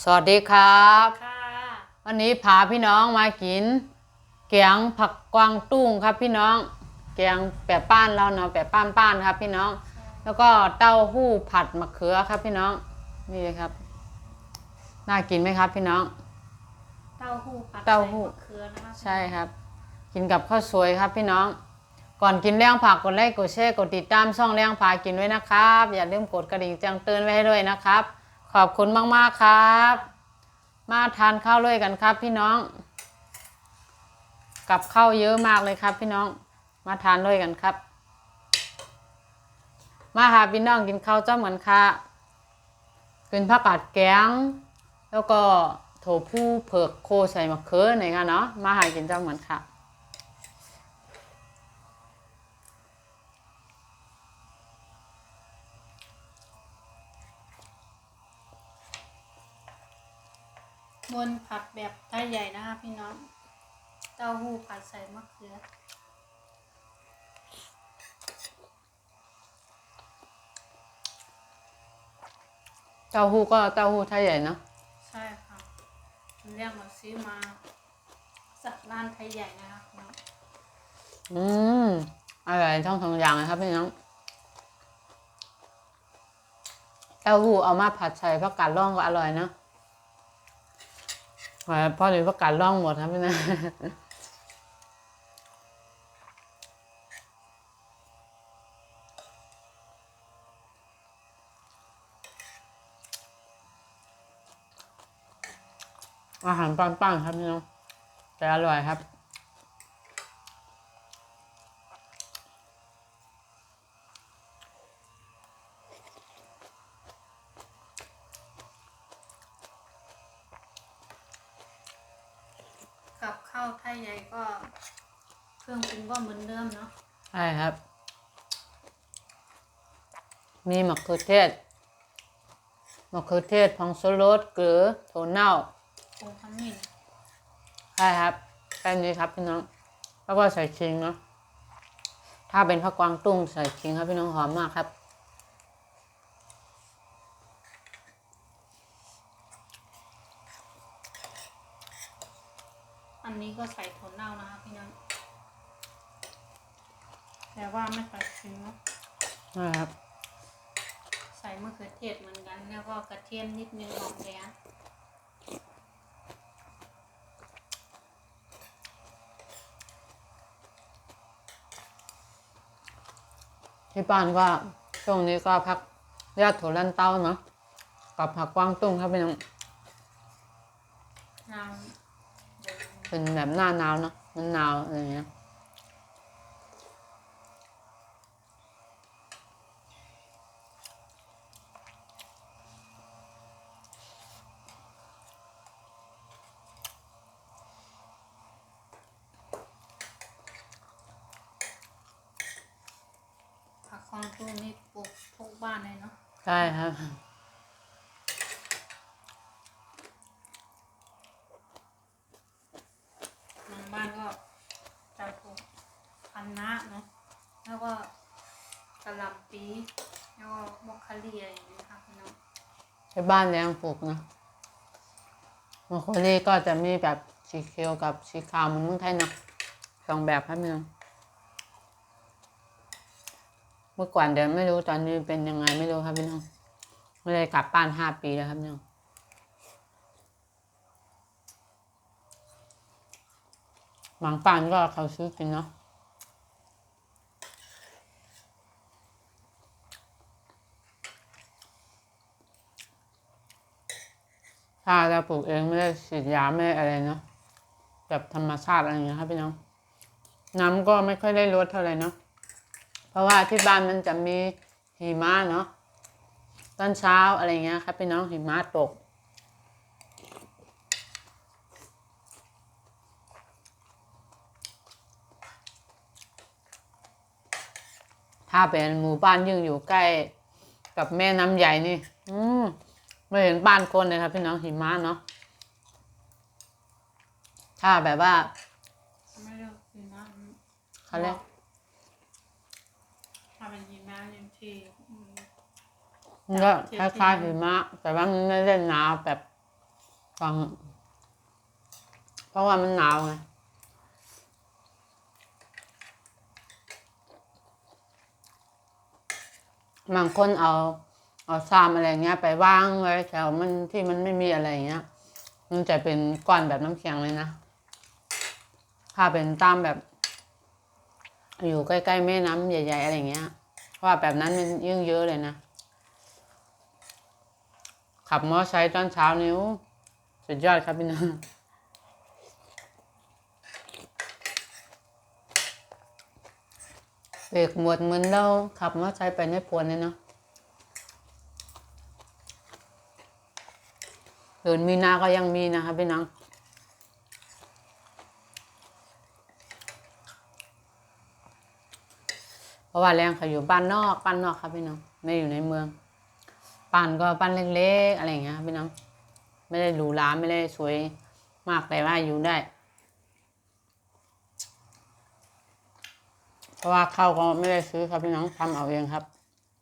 สวัสดีครับ ค่ะวันนี้พาพี่น้องมากินแกงผักกวางตุ้งครับพี่น้อง แกงแปะป้านเราเนาะแปะป้านป้านครับ พี่น้อง แล้วก็เต้าหู้ผัดมะเขือครับพี่น้องนี่เลยครับ น่ากินไหมครับพี่น้อง เต้าหู้ผัดเต้าหู้ ใส่มะเขือนะคะใช่ครับ กินกับข้าวสวยครับพี่น้อง ก่อนกินเลี้ยงผักกดไลค์กดแชร์กดติดตามช่องเลี้ยงพากินไว้นะครับ อย่าลืมกดกระดิ่งแจ้งเตือนไว้ให้ด้วยนะครับ ขอบคุณมาก ๆ ครับ มาทานข้าวด้วยกันครับ พี่น้อง กับข้าวเยอะมากเลยครับ พี่น้อง มาทานด้วยกันครับ มาหาพี่น้องกินข้าวเจ้าเหมือนค่ะกินผักกาดแกง แล้วก็โถผู้เผือกโคใส่มะเขือหน่อยค่ะเนาะ มาหากินเจ้าเหมือนค่ะ บนผัดแบบไทยใหญ่นะคะพี่น้อง เต้าหู้ผัดใส่มะเขือ เต้าหู้ก็เต้าหู้ไทยใหญ่เนาะใช่ค่ะเรียกมาซื้อมาจากร้านไทยใหญ่นะคะพี่น้องอืมอร่อยทั้งสองอย่างเลยครับพี่น้องเต้าหู้เอามาผัดใส่ผักกาดร่องก็อร่อยเนาะ แต่พอดีผักกาศร่องหมดครับพี่นะอาหารปังๆครับพี่น้องแต่อร่อยครับ กับข้าวไทยใหญ่ก็ เครื่องปรุงก็เหมือนเดิมเนาะใช่ครับ มีมะเขือเทศมะเขือเทศผงชูรสเกลือถั่วเน่าผงขมิ้นใช่ครับแค่นี้ครับพี่น้อง แล้วก็ใส่ขิงเนาะถ้าเป็นผักกวางตุ้งใส่ขิงครับพี่น้องหอมมากครับ อันนี้ก็ใส่ถั่วเน่านะคะพี่น้อง แต่ว่าไม่ใส่ขิงเนาะใช่ครับใส่มะเขือเทศเหมือนกัน แล้วก็กระเทียมนิดนึงหอมแดงที่บ้านก็ช่วงนี้ก็พักยอดถั่วลันเต้าเนาะกับผักกวางตุ้งครับพี่น้องน้เป็นแบบหน้าหนาวเนาะมันหนาวอะไรอย่างเงี้ยำผักคองตุ้งนี่ปลูกทุกบ้านเลยเนาะใช่ครับ บางบ้านก็จะปลูกพันนะเนาะแล้วก็กระหลำปีแล้วก็มอคคาเลียอย่างนี้ค่ะพี่น้องที่บ้านเลี้ยงปลูกนะมะโคลี่ก็จะมีแบบสีเขียวกับสีขาวเหมือนเมืองไทยเนาะสองแบบครับพี่น้อง เมื่อก่อนเดี๋ยวไม่รู้ตอนนี้เป็นยังไงไม่รู้ครับพี่น้องไม่ได้กลับบ้านห้าปีแล้วครับพี่น้องบางปานก็เขาซื้อกินเนาะถ้าเราปลูกเองไม่ได้ฉีดยาไม่ได้อะไรเนาะแบบธรรมชาติอะไรอย่างเงี้ยครับพี่น้อง น้ำก็ไม่ค่อยได้ลดเท่าไหร่เนาะ เพราะว่าที่บ้านมันจะมีหิมะเนาะตอนเช้าอะไรเงี้ยครับพี่น้องหิมะตก ถ้าเป็นหมู่บ้านยิ่งอยู่ใกล้กับแม่น้ำใหญ่นี่ อืมไม่เห็นบ้านคนเลยครับพี่น้องหิมะเนาะถ้าแบบว่าไม่เลือกหิมะเขาเรียก ถ้าเป็นหิมะอย่างที่อื มมันก็คล้ายๆหิมะแต่ว่ามันไม่ได้หนาวแบบฟังเพราะว่ามันหนาวไงบางคนเอา เอาซามอะไรเงี้ย ไปวางไว้แถวมันที่มันไม่มีอะไรเงี้ย มันจะเป็นก้อนแบบน้ำแข็งเลยนะ ถ้าเป็นตามแบบ อยู่ใกล้ๆแม่น้ำใหญ่ ๆ อะไรเงี้ยเพราะว่าแบบนั้นมันยิ่งเยอะเลยนะ ขับมอเตอร์ไซค์ตอนเช้านิ้ว สุดยอดครับพี่น้องเบรกหมดเหมือนเราขับมอเตอร์ไซค์ไปในพวนเลยเนาะเดินมีนาก็ยังมีนะครับพี่น้องเพราะว่าแรงเขาอยู่บ้านนอกบ้านนอกครับพี่น้องไม่อยู่ในเมือง บ้นก็บ้นเล็กๆอะไรอย่างเงี้ยพี่น้องไม่ได้หรูหราไม่ได้สวยมากแต่ว่าอยู่ได้ เพราะว่าข้าวก็ไม่ได้ซื้อครับพี่น้องทำเอาเองครับ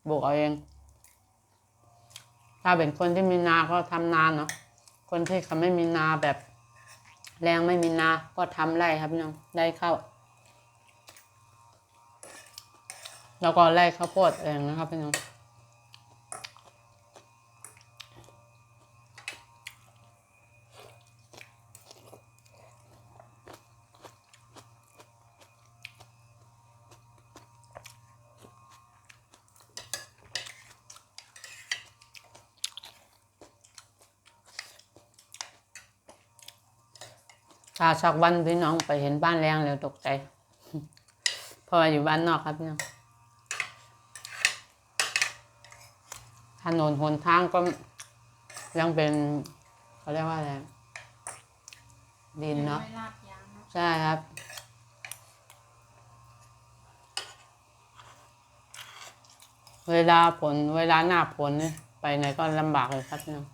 ปลูกเอาเอง ถ้าเป็นคนที่มีนาก็ทำนาเนาะคนที่เขาไม่มีนาแบบ แรงไม่มีนาก็ทำไร่ครับพี่น้องได้ข้าวแล้วก็ไล่ข้าวโพดเองนะครับพี่น้อง ถ้าสักวันพี่น้องไปเห็นบ้านแรงแล้วตกใจ เพราะว่าอยู่บ้านนอกครับพี่น้องถนนหนทางก็ยังเป็นเขาเรียกว่าอะไรดินเนาะใช่ครับเวลาฝนเวลาหน้าฝนเนี่ยไปไหนก็ลำบากเลยครับพี่น้อง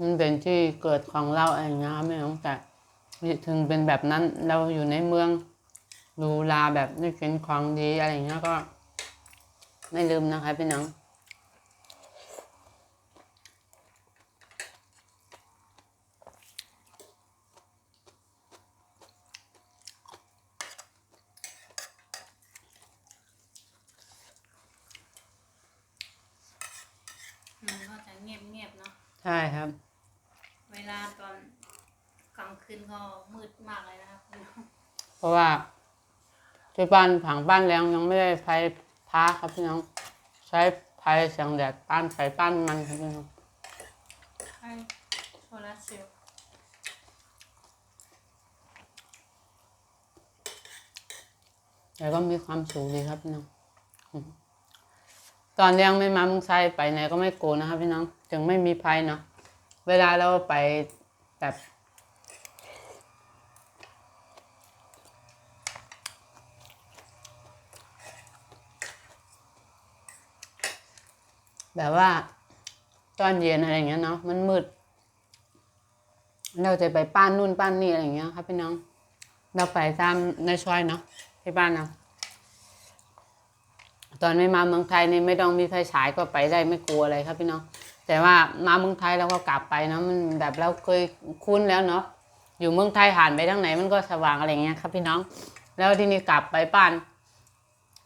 มันเป็นที่เกิดของเราเองนะครับไม่ต้องแต่ถึงเป็นแบบนั้นเราอยู่ในเมืองหรูหราแบบได้กินของดีอะไรอย่างเงี้ยก็ ไม่ลืมนะคะพี่น้องมันก็จะเงียบๆเนาะใช่ครับเวลา ตอนกลางคืนก็มืดมากเลยนะครับคุณน้องเพราะว่าที่บ้านผังบ้านแรงยังไม่ได้ไฟพ้าครับพี่น้อง ใช้ไฟแสงแดดป้านไฟป้านมันครับพี่น้องใช่โซลาร์เซลล์แต่ก็มีความสูงดีครับพี่น้องอืมตอนยังไม่มาเมืองไทยไปไหนก็ไม่โกลัวนะครับพี่น้อง ถึงไม่มีไฟเนาะ เวลาเราไป แบบแบบว่า ตอนเย็นอะไรอย่างเงี้ยเนาะมันมืด เราจะไปป้านนู่นป้านนี่อะไรอย่างเงี้ยครับพี่น้อง เราไปตามในซอยเนาะที่บ้านเราตอนไม่มาเมืองไทยนี่ไม่ต้องมีไฟฉายก็ไปได้ไม่กลัวอะไรครับพี่น้อง แต่ว่ามาเมืองไทยเราก็กลับไปเนาะมันแบบเราเคยคุ้นแล้วเนาะอยู่เมืองไทยผ่านไปทางไหนมันก็สว่างอะไรเงี้ยครับพี่น้อง แล้วที่นี่กลับไปบ้าน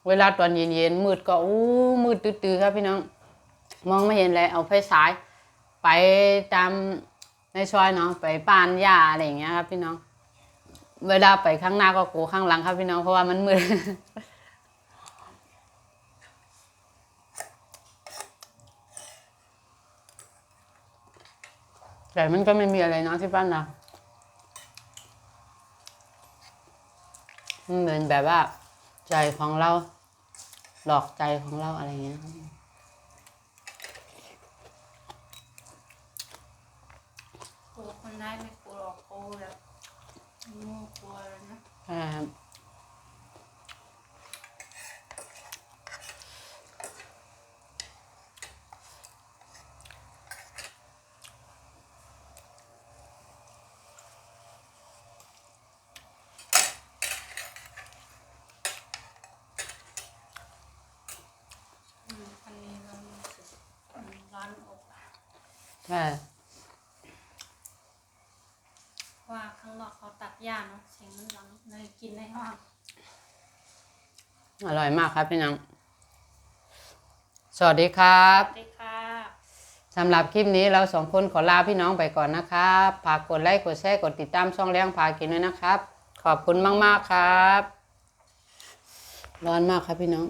เวลาตอนเย็นๆมืดก็อู้มืดตื้อๆครับพี่น้อง มองไม่เห็นเลยเอาไฟฉาย ไปตามในซอยเนาะไปป้านหญ้าอะไรอย่างเงี้ยครับพี่น้อง เวลาไปข้างหน้าก็กูข้างหลังครับพี่น้องเพราะว่ามันมืด แต่มันก็ไม่มีอะไรเนาะที่บ้านเรามันเหมือนแบบว่า ใจของเรา หลอกใจของเราอะไรอย่างเงี้ยครับกลัวคนได้ไม่กลัวหรอกกลัวแบบงูกลัวเลยนะ ใช่ ครับใช่ว่าข้างนอกเขาตัดหญ้าเนาะเสียงมันดังเลยกินในห้องอร่อยมากครับพี่น้องสวัสดีครับสวัสดีค่ะ สำหรับคลิปนี้เราสองคนขอลาพี่น้องไปก่อนนะครับฝากกดไลค์กดแชร์กดติดตามช่องเลี้ยงพากินด้วยนะครับ ขอบคุณมาก ๆ ครับ ร้อนมากครับพี่น้อง